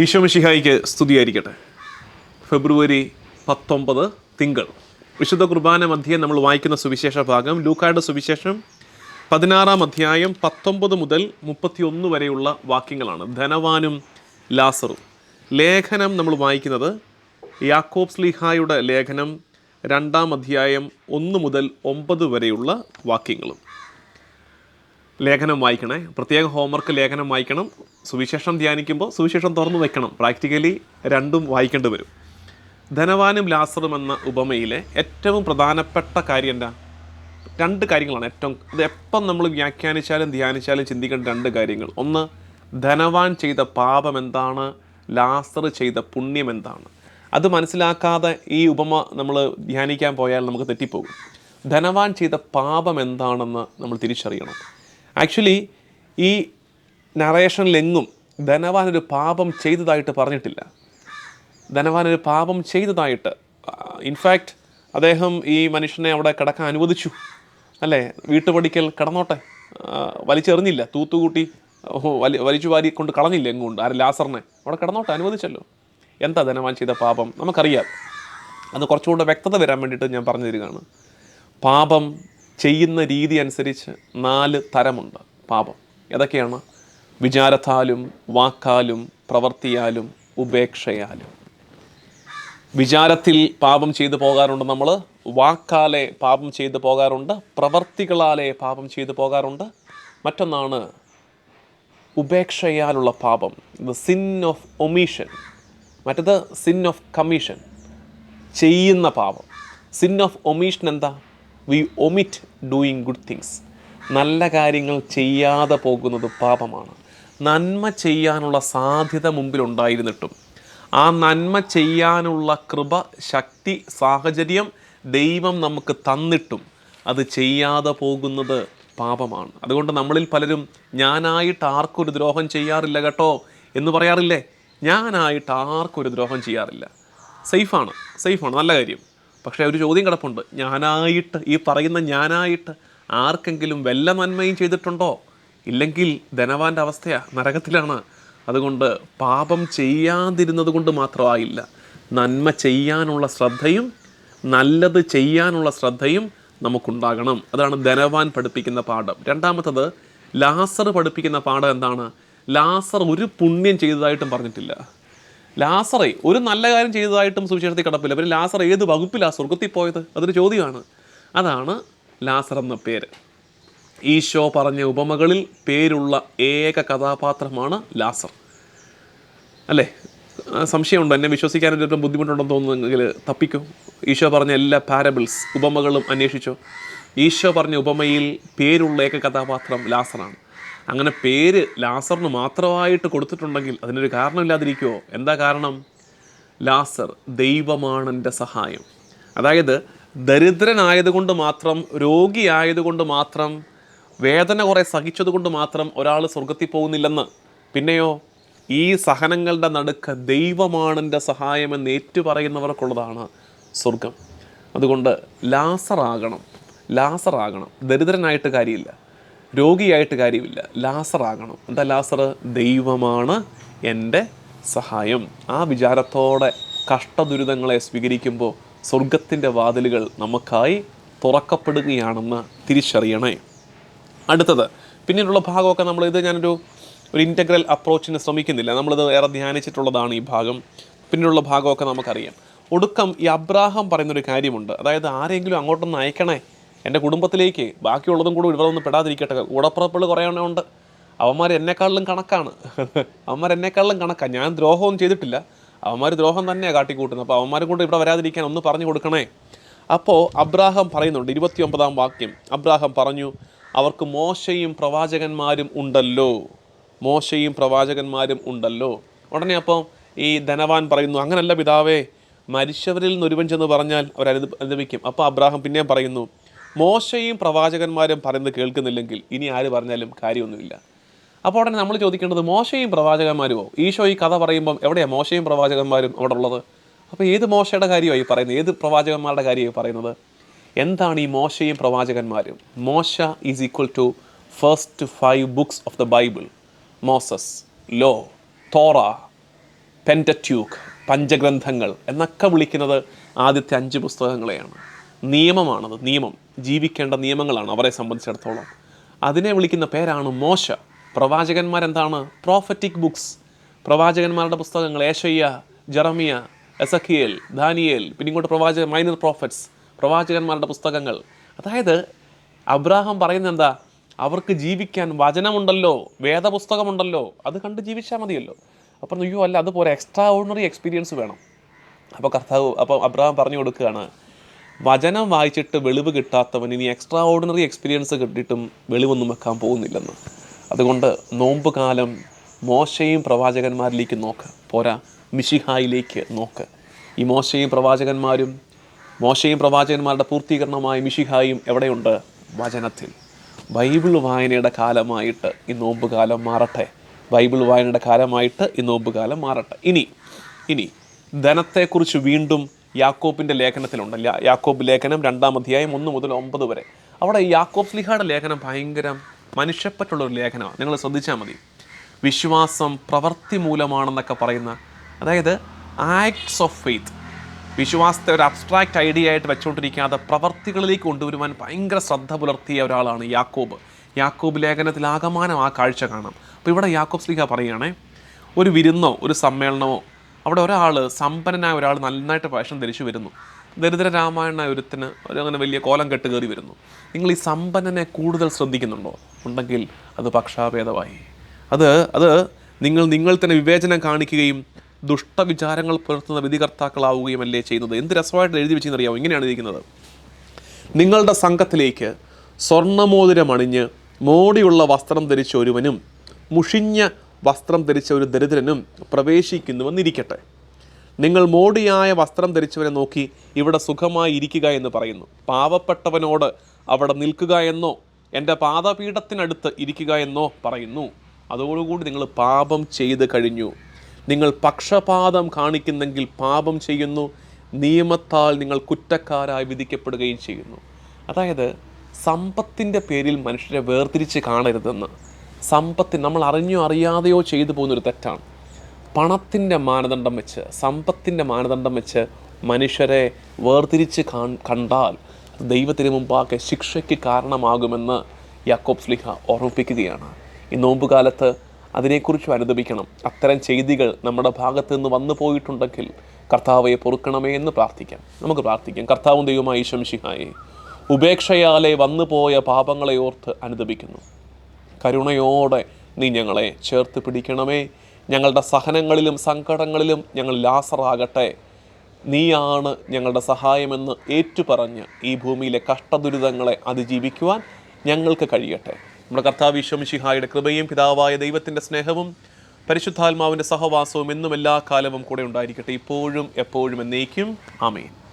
ഈശോമിഷിഹായിക്ക് സ്തുതിയായിരിക്കട്ടെ. ഫെബ്രുവരി പത്തൊമ്പത് തിങ്കൾ. വിശുദ്ധ കുർബാന മധ്യേ നമ്മൾ വായിക്കുന്ന സുവിശേഷ ഭാഗം ലൂക്കായുടെ സുവിശേഷം പതിനാറാം അധ്യായം പത്തൊമ്പത് മുതൽ മുപ്പത്തിയൊന്ന് വരെയുള്ള വാക്യങ്ങളാണ്. ധനവാനും ലാസറും. ലേഖനം നമ്മൾ വായിക്കുന്നത് യാക്കോബ് സ്ലിഹായുടെ ലേഖനം രണ്ടാം അധ്യായം ഒന്ന് മുതൽ ഒമ്പത് വരെയുള്ള വാക്യങ്ങളും. ലേഖനം വായിക്കണേ. പ്രത്യേക ഹോംവർക്ക് ലേഖനം വായിക്കണം. സുവിശേഷം ധ്യാനിക്കുമ്പോൾ സുവിശേഷം തുറന്നു വെക്കണം. പ്രാക്ടിക്കലി രണ്ടും വായിക്കേണ്ടി വരും. ധനവാനും ലാസറും എന്ന ഉപമയിലെ ഏറ്റവും പ്രധാനപ്പെട്ട കാര്യം എന്താ? രണ്ട് കാര്യങ്ങളാണ് ഏറ്റവും അത് എപ്പം നമ്മൾ വ്യാഖ്യാനിച്ചാലും ധ്യാനിച്ചാലും ചിന്തിക്കേണ്ട രണ്ട് കാര്യങ്ങൾ. ഒന്ന് ധനവാൻ ചെയ്ത പാപം എന്താണ്? ലാസർ ചെയ്ത പുണ്യം എന്താണ്? അത് മനസ്സിലാക്കാതെ ഈ ഉപമ നമ്മൾ ധ്യാനിക്കാൻ പോയാൽ നമുക്ക് തെറ്റിപ്പോകും. ധനവാൻ ചെയ്ത പാപം എന്താണെന്ന് നമ്മൾ തിരിച്ചറിയണം. ആക്ച്വലി ഈ നറേഷനിലെങ്ങും ധനവാൻ ഒരു പാപം ചെയ്തതായിട്ട് പറഞ്ഞിട്ടില്ല. ധനവാൻ ഒരു പാപം ചെയ്തതായിട്ട് ഇൻഫാക്റ്റ് അദ്ദേഹം ഈ മനുഷ്യനെ അവിടെ കിടക്കാൻ അനുവദിച്ചു. അല്ലേ? വീട്ടുപടിക്കൽ കിടന്നോട്ടെ. വലിച്ചെറിഞ്ഞില്ല. തൂത്തുകൂട്ടി വലി വലിച്ചു വാരി കൊണ്ട് കളഞ്ഞില്ല എങ്ങുണ്ട് ആരെ ലാസറിനെ. അവിടെ കിടന്നോട്ടെ അനുവദിച്ചല്ലോ. എന്താ ധനവാൻ ചെയ്ത പാപം? നമുക്കറിയാം. അത് കുറച്ചുകൂടെ വ്യക്തത വരാൻ വേണ്ടിയിട്ട് ഞാൻ പറഞ്ഞു തരികയാണ് പാപം ചെയ്യുന്ന രീതി അനുസരിച്ച് നാല് തരമുണ്ട് പാപം. ഏതൊക്കെയാണ്? വിചാരത്താലും വാക്കാലും പ്രവർത്തിയാലും ഉപേക്ഷയാലും. വിചാരത്തിൽ പാപം ചെയ്തു പോകാറുണ്ട് നമ്മൾ വാക്കാലെ പാപം ചെയ്തു പോകാറുണ്ട് പ്രവർത്തികളാലെ പാപം ചെയ്തു പോകാറുണ്ട്. മറ്റൊന്നാണ് ഉപേക്ഷയാലുള്ള പാപം ദ സിൻ ഓഫ് ഒമീഷൻ. മറ്റത് സിൻ ഓഫ് കമ്മീഷൻ ചെയ്യുന്ന പാപം. സിൻ ഓഫ് ഒമീഷൻ എന്താ? We omit doing good things നല്ല കാര്യങ്ങൾ ചെയ്യാതെ പോകുന്നത് പാപമാണ്. നന്മ ചെയ്യാനുള്ള സാധ്യത മുമ്പിലുണ്ടായിരുന്നിട്ടും ആ നന്മ ചെയ്യാനുള്ള കൃപ ശക്തി സാഹചര്യം ദൈവം നമുക്ക് തന്നിട്ടും അത് ചെയ്യാതെ പോകുന്നത് പാപമാണ്. അതുകൊണ്ട് നമ്മളിൽ പലരും ഞാനായിട്ട് ആർക്കൊരു ദ്രോഹം ചെയ്യാറില്ല കേട്ടോ എന്ന് പറയാറില്ലേ? ഞാനായിട്ട് ആർക്കൊരു ദ്രോഹം ചെയ്യാറില്ല. സേഫാണ് സേഫാണ് നല്ല കാര്യം. പക്ഷേ ഒരു ചോദ്യം കിടപ്പുണ്ട്. ഞാനായിട്ട് ഈ പറയുന്ന ഞാനായിട്ട് ആർക്കെങ്കിലും വല്ല നന്മയും ചെയ്തിട്ടുണ്ടോ? ഇല്ലെങ്കിൽ ധനവാന്റെ അവസ്ഥയാ നരകത്തിലാണ്. അതുകൊണ്ട് പാപം ചെയ്യാതിരുന്നത് കൊണ്ട് മാത്രമായില്ല. നന്മ ചെയ്യാനുള്ള ശ്രദ്ധയും നല്ലത് ചെയ്യാനുള്ള ശ്രദ്ധയും നമുക്കുണ്ടാകണം. അതാണ് ധനവാൻ പഠിപ്പിക്കുന്ന പാഠം. രണ്ടാമത്തത് ലാസർ പഠിപ്പിക്കുന്ന പാഠം എന്താണ്? ലാസർ ഒരു പുണ്യം ചെയ്തതായിട്ടും പറഞ്ഞിട്ടില്ല. ലാസറെ ഒരു നല്ല കാര്യം ചെയ്തതായിട്ടും സുവിശേഷത്തിൽ കിടപ്പില്ല. പിന്നെ ലാസർ ഏത് വകുപ്പിലാണ് സ്വർഗത്തിൽ പോയത്? അതൊരു ചോദ്യമാണ്. അതാണ് ലാസർ എന്ന പേര്. ഈശോ പറഞ്ഞ ഉപമകളിൽ പേരുള്ള ഏക കഥാപാത്രമാണ് ലാസർ. അല്ലേ? സംശയമുണ്ടോ? എന്നെ വിശ്വസിക്കാൻ ഒരു ബുദ്ധിമുട്ടുണ്ടെന്ന് തോന്നുന്നെങ്കിൽ തപ്പിക്കോ. ഈശോ പറഞ്ഞ എല്ലാ പാരബിൾസ് ഉപമകളും അന്വേഷിച്ചോ. ഈശോ പറഞ്ഞ ഉപമയിൽ പേരുള്ള ഏക കഥാപാത്രം ലാസറാണ്. അങ്ങനെ പേര് ലാസറിന് മാത്രമായിട്ട് കൊടുത്തിട്ടുണ്ടെങ്കിൽ അതിനൊരു കാരണമില്ലാതിരിക്കുമോ എന്താ കാരണം? ലാസർ ദൈവമാണ് എന്റെ സഹായം. അതായത് ദരിദ്രനായതുകൊണ്ട് മാത്രം രോഗിയായതുകൊണ്ട് മാത്രം വേദന കുറേ സഹിച്ചതുകൊണ്ട് മാത്രം ഒരാൾ സ്വർഗത്തിൽ പോകുന്നില്ലെന്ന്. പിന്നെയോ ഈ സഹനങ്ങളുടെ നടുക്ക് ദൈവമാണെന്റെ സഹായമെന്ന് ഏറ്റുപറയുന്നവർക്കുള്ളതാണ് സ്വർഗം. അതുകൊണ്ട് ലാസറാകണം. ലാസറാകണം. ദരിദ്രനായിട്ട് കാര്യമില്ല. രോഗിയായിട്ട് കാര്യമില്ല. ലാസർ ലാസറാകണം എന്താ ലാസർ? ദൈവമാണ് എന്റെ സഹായം. ആ വിചാരത്തോടെ കഷ്ടദുരിതങ്ങളെ സ്വീകരിക്കുമ്പോൾ സ്വർഗത്തിന്റെ വാതിലുകൾ നമുക്കായി തുറക്കപ്പെടുകയാണെന്ന് തിരിച്ചറിയണേ. അടുത്തത് പിന്നീടുള്ള ഭാഗമൊക്കെ ഇത് ഞാനൊരു ഒരു ഇന്റഗ്രൽ അപ്രോച്ചിന് ശ്രമിക്കുന്നില്ല. നമ്മളിത് ഏറെ ധ്യാനിച്ചിട്ടുള്ളതാണ് ഈ ഭാഗം. പിന്നീടുള്ള ഭാഗമൊക്കെ നമുക്കറിയാം. ഒടുക്കം ഈ അബ്രാഹം പറയുന്നൊരു കാര്യമുണ്ട്. അതായത് ആരെങ്കിലും അങ്ങോട്ടൊന്ന് അയക്കണേ. എന്റെ കുടുംബത്തിലേക്ക് ബാക്കിയുള്ളതും കൂടെ ഇവിടെ ഒന്ന് പെടാതിരിക്കട്ടെ. കൂടപ്പുറപ്പുകൾ കുറേ ഉണ്ട്. അവന്മാർ എന്നെക്കാളിലും കണക്കാണ്. അവന്മാർ എന്നെക്കാളിലും കണക്കാണ് ഞാൻ ദ്രോഹമൊന്നും ചെയ്തിട്ടില്ല. അവന്മാർ ദ്രോഹം തന്നെയാണ് കാട്ടിക്കൂട്ടുന്നത്. അപ്പോൾ അവന്മാരും കൊണ്ട് ഇവിടെ വരാതിരിക്കാൻ ഒന്ന് പറഞ്ഞു കൊടുക്കണേ. അപ്പോൾ അബ്രാഹം പറയുന്നുണ്ട് ഇരുപത്തി ഒമ്പതാം വാക്യം. അബ്രാഹം പറഞ്ഞു അവർക്ക് മോശയും പ്രവാചകന്മാരും ഉണ്ടല്ലോ. മോശയും പ്രവാചകന്മാരും ഉണ്ടല്ലോ. ഉടനെ അപ്പോൾ ഈ ധനവാൻ പറയുന്നു അങ്ങനല്ല പിതാവേ മരിച്ചവരിൽ നിന്ന് ഒരുവൻ ചെന്ന് പറഞ്ഞാൽ അവർ അനു അനുഭവിക്കും അപ്പോൾ അബ്രാഹം പിന്നെയും പറയുന്നു മോശയും പ്രവാചകന്മാരും പറയുന്നത് കേൾക്കുന്നില്ലെങ്കിൽ ഇനി ആര് പറഞ്ഞാലും കാര്യമൊന്നുമില്ല. അപ്പോൾ ഉടനെ നമ്മൾ ചോദിക്കേണ്ടത് മോശയും പ്രവാചകന്മാരുമോ? ഈശോ ഈ കഥ പറയുമ്പം എവിടെയാണ് മോശയും പ്രവാചകന്മാരും അവിടെ ഉള്ളത്? അപ്പോൾ ഏത് മോശയുടെ കാര്യമായി പറയുന്നത്? ഏത് പ്രവാചകന്മാരുടെ കാര്യമായി പറയുന്നത്? എന്താണ് ഈ മോശയും പ്രവാചകന്മാരും? മോശ is equal to first five books of the Bible Moses law Torah Pentateuch പഞ്ചഗ്രന്ഥങ്ങൾ എന്നൊക്കെ വിളിക്കുന്നത് ആദ്യത്തെ അഞ്ച് പുസ്തകങ്ങളെയാണ്. നിയമമാണത് നിയമം. ജീവിക്കേണ്ട നിയമങ്ങളാണ് അവരെ സംബന്ധിച്ചിടത്തോളം. അതിനെ വിളിക്കുന്ന പേരാണ് മോശ. പ്രവാചകന്മാരെന്താണ്? പ്രോഫറ്റിക് ബുക്സ് പ്രവാചകന്മാരുടെ പുസ്തകങ്ങൾ ഏഷയ്യ ജറമിയ എസഖിയൽ ദാനിയേൽ പിന്നെ ഇങ്ങോട്ട് പ്രവാചക മൈനർ പ്രോഫറ്റ്സ് പ്രവാചകന്മാരുടെ പുസ്തകങ്ങൾ. അതായത് അബ്രാഹാം പറയുന്നത് എന്താ? അവർക്ക് ജീവിക്കാൻ വചനമുണ്ടല്ലോ വേദപുസ്തകമുണ്ടല്ലോ അത് കണ്ട് ജീവിച്ചാൽ മതിയല്ലോ. അപ്പം അയ്യോ അല്ല അതുപോലെ എക്സ്ട്രാ ഓർഡിനറി എക്സ്പീരിയൻസ് വേണം. അപ്പോൾ കർത്താവ് അപ്പോൾ അബ്രഹാം പറഞ്ഞു കൊടുക്കുകയാണ് വചനം വായിച്ചിട്ട് വെളിവ് കിട്ടാത്തവൻ ഇനി എക്സ്ട്രാ ഓർഡിനറി എക്സ്പീരിയൻസ് കിട്ടിയിട്ടും വെളിവൊന്നും വെക്കാൻ പോകുന്നില്ലെന്ന്. അതുകൊണ്ട് നോമ്പ് കാലം മോശയും പ്രവാചകന്മാരിലേക്ക് നോക്ക്. പോരാ മിഷിഹായിലേക്ക് നോക്ക്. ഈ മോശയും പ്രവാചകന്മാരും മോശയും പ്രവാചകന്മാരുടെ പൂർത്തീകരണമായ മിഷിഹായും എവിടെയുണ്ട്? വചനത്തിൽ. ബൈബിൾ വായനയുടെ കാലമായിട്ട് ഈ നോമ്പ് കാലം മാറട്ടെ. ബൈബിൾ വായനയുടെ കാലമായിട്ട് ഈ നോമ്പ് കാലം മാറട്ടെ. ഇനി ഇനി ധനത്തെക്കുറിച്ച് വീണ്ടും യാക്കോബിന്റെ ലേഖനത്തിലുണ്ട്. യാക്കോബ് ലേഖനം രണ്ടാം അധ്യായം ഒന്ന് മുതൽ ഒമ്പത് വരെ. അവിടെ യാക്കോബ് സ്ലിഹയുടെ ലേഖനം ഭയങ്കര മനുഷ്യപ്പറ്റുള്ളൊരു ലേഖനമാണ്. നിങ്ങൾ ശ്രദ്ധിച്ചാൽ മതി. വിശ്വാസം പ്രവൃത്തി മൂലമാണെന്നൊക്കെ പറയുന്ന അതായത് ആക്ട്സ് ഓഫ് ഫെയ്ത്ത് വിശ്വാസത്തെ ഒരു അബ്സ്ട്രാക്റ്റ് ഐഡിയ ആയിട്ട് വെച്ചുകൊണ്ടിരിക്കാതെ പ്രവർത്തികളിലേക്ക് കൊണ്ടുവരുവാൻ ഭയങ്കര ശ്രദ്ധ പുലർത്തിയ ഒരാളാണ് യാക്കോബ്. യാക്കോബ് ലേഖനത്തിൽ ആകമാനം ആ കാഴ്ച കാണാം. അപ്പോൾ ഇവിടെ യാക്കോബ് സ്ലിഹ പറയുകയാണേ ഒരു വിരുന്നോ ഒരു സമ്മേളനമോ അവിടെ ഒരാൾ സമ്പന്നനായ ഒരാൾ നന്നായിട്ട് വേഷം ധരിച്ചു വരുന്നു. ദരിദ്ര രാമായണ ഒരുത്തിന് ഒരു അങ്ങനെ വലിയ കോലം കെട്ട് കയറി വരുന്നു. നിങ്ങൾ ഈ സമ്പന്നനെ കൂടുതൽ ശ്രദ്ധിക്കുന്നുണ്ടോ? ഉണ്ടെങ്കിൽ അത് പക്ഷാഭേദമായി. അത് അത് നിങ്ങൾ നിങ്ങൾ തന്നെ വിവേചനം കാണിക്കുകയും ദുഷ്ടവിചാരങ്ങൾ പുലർത്തുന്ന വിധികർത്താക്കളാവുകയും അല്ലേ ചെയ്യുന്നത്? എന്ത് രസമായിട്ട് എഴുതി വെച്ചെന്നറിയാമോ ഇങ്ങനെയാണ് ഇരിക്കുന്നത്. നിങ്ങളുടെ സംഘത്തിലേക്ക് സ്വർണമോതിരം അണിഞ്ഞ് മോടിയുള്ള വസ്ത്രം ധരിച്ച ഒരുവനും മുഷിഞ്ഞ വസ്ത്രം ധരിച്ച ഒരു ദരിദ്രനും പ്രവേശിക്കുന്നുവെന്നിരിക്കട്ടെ. നിങ്ങൾ മോടിയായ വസ്ത്രം ധരിച്ചവരെ നോക്കി ഇവിടെ സുഖമായി ഇരിക്കുക എന്ന് പറയുന്നു. പാവപ്പെട്ടവനോട് അവിടെ നിൽക്കുക എന്നോ എന്റെ പാദപീഠത്തിനടുത്ത് ഇരിക്കുക എന്നോ പറയുന്നു. അതോടുകൂടി നിങ്ങൾ പാപം ചെയ്ത് കഴിഞ്ഞു. നിങ്ങൾ പക്ഷപാതം കാണിക്കുന്നെങ്കിൽ പാപം ചെയ്യുന്നു. നിയമത്താൽ നിങ്ങൾ കുറ്റക്കാരായി വിധിക്കപ്പെടുകയും ചെയ്യുന്നു. അതായത് സമ്പത്തിന്റെ പേരിൽ മനുഷ്യരെ വേർതിരിച്ച് കാണരുതെന്ന്. സമ്പത്തിന് നമ്മൾ അറിഞ്ഞോ അറിയാതെയോ ചെയ്തു പോകുന്നൊരു തെറ്റാണ്. പണത്തിന്റെ മാനദണ്ഡം വെച്ച് സമ്പത്തിന്റെ മാനദണ്ഡം വെച്ച് മനുഷ്യരെ വേർതിരിച്ച് കണ്ടാൽ ദൈവത്തിന് മുമ്പാകെ ശിക്ഷയ്ക്ക് കാരണമാകുമെന്ന് യാക്കോബ് സ്ലിഹ ഓർമ്മിപ്പിക്കുകയാണ്. ഈ നോമ്പുകാലത്ത് അതിനെക്കുറിച്ച് അനുദപിക്കണം. അത്തരം ചെയ്തികൾ നമ്മുടെ ഭാഗത്ത് നിന്ന് വന്നു പോയിട്ടുണ്ടെങ്കിൽ കർത്താവെ പൊറുക്കണമേ എന്ന് പ്രാർത്ഥിക്കാം. നമുക്ക് പ്രാർത്ഥിക്കാം. കർത്താവും ദൈവമായി ശംശിഹായി ഉപേക്ഷയാലെ വന്നുപോയ പാപങ്ങളെ ഓർത്ത് അനുദപിക്കുന്നു. കരുണയോടെ നീ ഞങ്ങളെ ചേർത്ത് പിടിക്കണമേ. ഞങ്ങളുടെ സഹനങ്ങളിലും സങ്കടങ്ങളിലും ഞങ്ങൾ ലാസറാകട്ടെ. നീയാണ് ഞങ്ങളുടെ സഹായമെന്ന് ഏറ്റുപറഞ്ഞ് ഈ ഭൂമിയിലെ കഷ്ടദുരിതങ്ങളെ അതിജീവിക്കുവാൻ ഞങ്ങൾക്ക് കഴിയട്ടെ. നമ്മുടെ കർത്താവ് ഈശ്വമിഷിഹായുടെ കൃപയും പിതാവായ ദൈവത്തിന്റെ സ്നേഹവും പരിശുദ്ധാത്മാവിന്റെ സഹവാസവും എന്നും എല്ലാ കാലവും കൂടെ ഉണ്ടായിരിക്കട്ടെ. ഇപ്പോഴും എപ്പോഴും എന്നേക്കും. ആമേൻ.